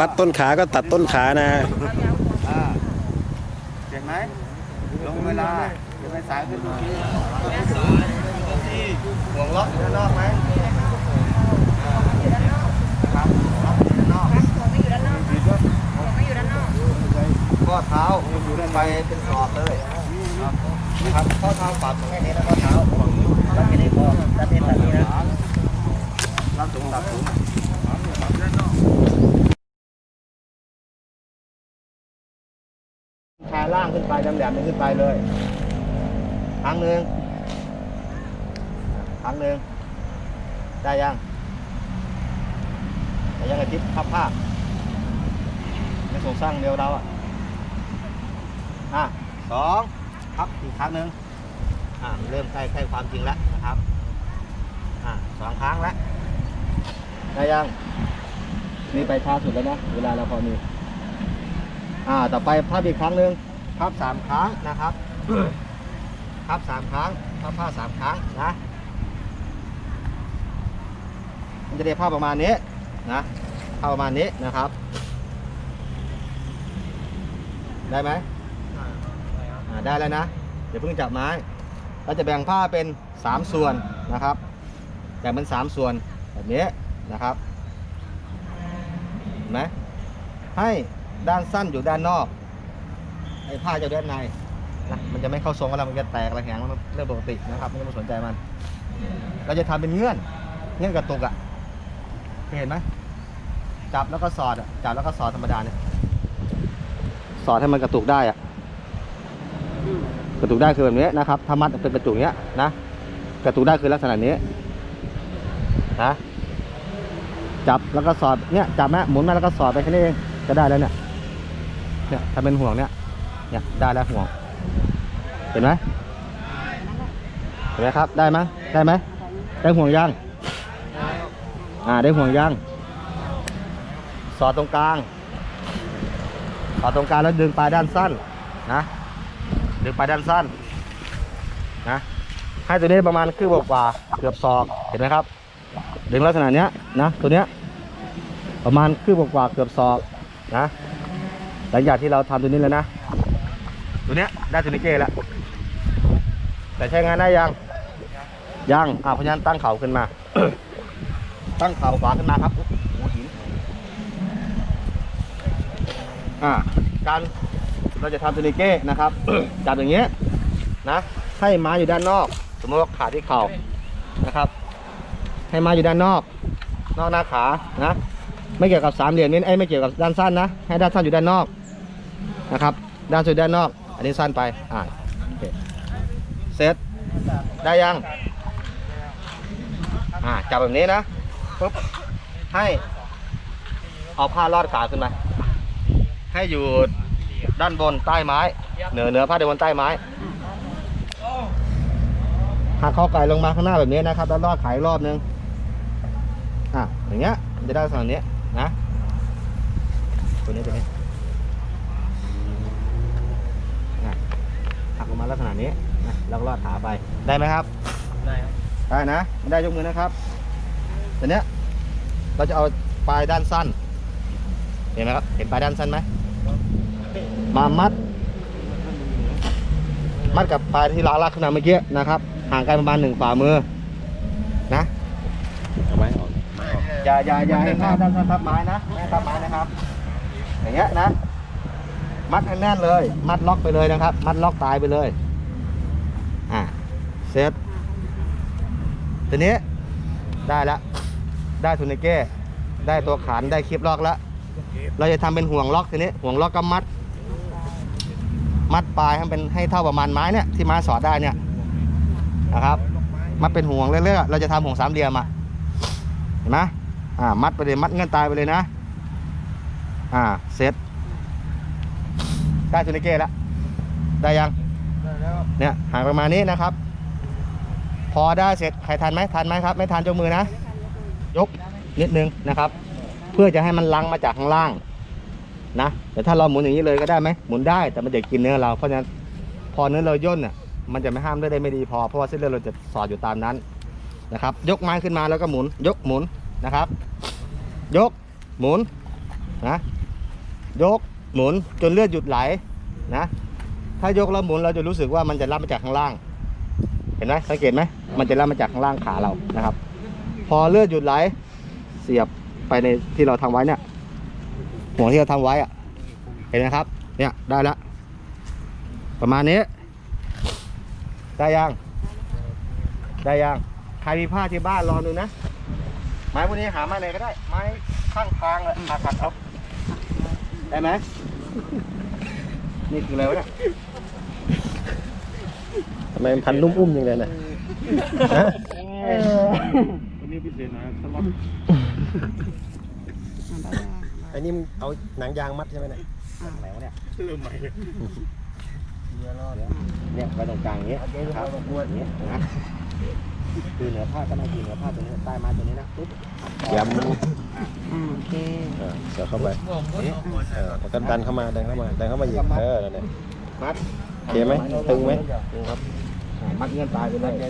รัดต้นขาก็ตัดต้นขานะเห็นไหมลงเวลาจะไปสายขึ้นตรงนี้ห่วงล็อกอยู่ด้านนอกไหมครับล็อกอยู่ด้านนอกข้อเท้าอยู่ด้านไปเป็นศอกเลยนะครับข้อเท้าปรับแค่นี้แล้วข้อเท้าแล้วแค่นี้พอด้านนี้แบบนี้นะรับสูงรับสูง ขาล่างขึ้นไปแหลมๆขึ้นไปเลยครั้งหนึ่งครั้งหนึ่งได้ยังแต่ยังอาทิตย์พับผ้าไม่ส่งสร้างเดียวเราอะอะสองพับอีกครั้งหนึ่งอะเริ่มใกล้ใกล้ความจริงแล้วนะครับอะสองครั้งแล้วได้ยังนี่ไปช้าสุดแล้วนะเวลาเราพอมีอ่าต่อไปพับอีกครั้งหนึ่ง พับสามครั้งนะครับพับสามครั้งพับผ้าสามครั้งนะมันจะได้ภาพประมาณนี้นะภาพประมาณนี้นะครับ ได้ไหมอ่าได้แล้วนะเดี๋ยวเพิ่งจับไม้เราจะแบ่งผ้าเป็น 3 ส่วนนะครับแบ่งเป็น 3 ส่วนแบบนี้นะครับเห็นไหมให้ด้านสั้นอยู่ด้านนอก ไอ้ผ้าจะอยู่ด้านในนะมันจะไม่เข้าทรงแล้วมันจะแตกระแหงมันเรื่องปกตินะครับไม่ต้องสนใจมัน เราจะทำเป็นเงื่อน เงื่อนกระตุกอะ่ะเห็นไหมจับแล้วก็สอดอะจับแล้วก็สอดธรรมดาเนี่ยสอดให้มันกระตุกได้อะกระตุกได้คือแบบนี้นะครับถ้ามัดเป็นกระตุกเนี้ยนะกระตุกได้คือลักษณะนี้นะจับแล้วก็สอดเนี่ยจับแม่หมุนมาแล้วก็สอดไปแค่นี้เองก็ได้แล้วเนี่ยเนี่ยถ้าเป็นห่วงเนี่ย เนี่ยได้แล้วห่วง เห็นไหมเห็นไหมครับ ได้ไหมได้ไหมได้ห่วงยางอ่าได้ห่วงยางสอดตรงกลางสอดตรงกลางแล้วดึงปลายด้านสั้นนะดึงปลายด้านสั้นนะให้ตัวนี้ประมาณคืบกว่าเกือบศอกเห็นไหมครับ ดึงลักษณะเนี้ยนะตัวเนี้ยประมาณคืบกว่าเกือบศอกนะหลังจากที่เราทำตัวนี้แล้วนะ ตัวเนี้ยได้ตัวนี้เก้แล้วแต่ใช้งานได้ยังยังอ่าเพราะฉะนั้นตั้งเข่าขึ้นมา ตั้งเข่าขวาขึ้นมาครับหัวหินอ่าการเราจะทำตัวนี้เก้นะครับจับอย่างเงี้ยนะ ให้ไม้อยู่ด้านนอก สมมติว่าขาที่เข่านะครับ ให้มาอยู่ด้านนอก นอกหน้าขานะไม่เกี่ยวกับสามเหลี่ยมนี้ไอ้ยไม่เกี่ยวกับด้านสั้นนะให้ด้านสั้นอยู่ด้านนอกนะครับ ด้านสุดด้านนอก อันนี้สั้นไป อ่าโอเคเสร็จได้ยัง อ่าจับแบบนี้นะปุ๊บให้เอาผ้าลอดขาขึ้นมาให้อยู่ด้านบนใต้ไม้ เหนือเหนือผ้าด้านบนใต้ไม้หักข้อไก่ลงมาข้างหน้าแบบนี้นะครับ แล้วลอดขายรอบนึง อะอย่างเงี้ยจะได้ลักษณะนี้นะตัวนี้ตัวนี้อะหัก ลงมาลักษณะนี้นะแล้วก็ลอดขาไปได้ไหมครับ ได้ครับได้นะได้ยกมือนะครับตัวเนี้ยเราจะเอาปลายด้านสั้น เห็นไหมครับ เห็นปลายด้านสั้นไหมมามัด มัดกับปลายที่เราลากขึ้นมาเมื่อกี้นะครับ ห่างกันประมาณหนึ่งฝ่ามือนะเอาไว้ออกอย่าอย่าอย่าให้ข้าด้านทับไม้นะไม่ให้ทับไม้นะครับ อย่างเงี้ยนะ มัดให้แน่นเลย มัดล็อกไปเลยนะครับ มัดล็อกตายไปเลยอ่าเสร็จทีนี้ได้แล้วได้ทุนเนเก้ได้ตัวขานได้คลิปล็อกแล้วเราจะทำเป็นห่วงล็อกทีนี้ห่วงล็อกก็มัด มัดปลายให้เป็นให้เท่าประมาณไม้เนี่ยที่ไม้สอดได้เนี่ยนะครับ มัดเป็นห่วงเรื่อยๆเราจะทำห่วงสามเหลี่ยมอะเห็นไหมอ่ามัดไปเลยมัดเงื่อนตายไปเลยนะ อ่าเสร็จ ได้ทูนิเก้แล้ว ได้ยัง ได้แล้วเนี่ยห่างประมาณนี้นะครับ พอได้เสร็จใครทันไหมทันไหมครับ ไม่ทันจงมือนะ ยกนิดนึงนะครับ เพื่อจะให้มันลังมาจากข้างล่างนะแต่ถ้าเราหมุนอย่างนี้เลยก็ได้ไหมหมุนได้แต่มันจะกินเนื้อเราเพราะฉะนั้นพอเนื้อเราย่นเนี่ยมันจะไม่ห้ามเลือดได้ไม่ดีพอเพราะว่าเส้นเลือดเราจะสอดอยู่ตามนั้นนะครับ ยกไม้ขึ้นมาแล้วก็หมุน ยกหมุนนะครับ ยกหมุนนะยก หมุนจนเลือดหยุดไหลนะ ถ้ายกแล้วหมุนเราจะรู้สึกว่ามันจะรับมาจากข้างล่าง เห็นไหมสังเกตไหมมันจะรับมาจากข้างล่างขาเรานะครับ พอเลือดหยุดไหล เสียบไปในที่เราทำไว้เนี่ยห่วที่เราทำไว้อะเห็นไหมครับ เนี่ยได้แล้วประมาณนี้ ได้ยังได้ยังใครมีผ้าที่บ้านรอดูนะ ไม้พวกนี้หาไม้ไหนก็ได้ ไม้ข้างทางเลยหักหักเอา ได้ไหม นี่คืออะไรวะเนี่ยทำไมมันพันนุ่มอุ้มอย่างเลยนะฮะวันนี้พิเศษนะสล็อตไอ้นี่มึงเอาหนังยางมัดใช่ไหมเนี่ยไหนวะเนี่ยเริ่มใหม่เนี่ยไว้ตรงกลางอย่างเงี้ยครับอย่างเงี้ยนะคือเหนือผ้าก็ต้องคือเหนือผ้าตัวนี้ใต้ไม้ตัวนี้นะปุ๊บยำอ่าโอเค เออเสือเข้าไปเออแล้วก็ดันเข้ามาดันเข้ามาดันเข้ามาอีกเออนั่นแหละมัดโอเคไหมตึงไหมตึงครับอ่ามัดเงื่อนตายไปเลย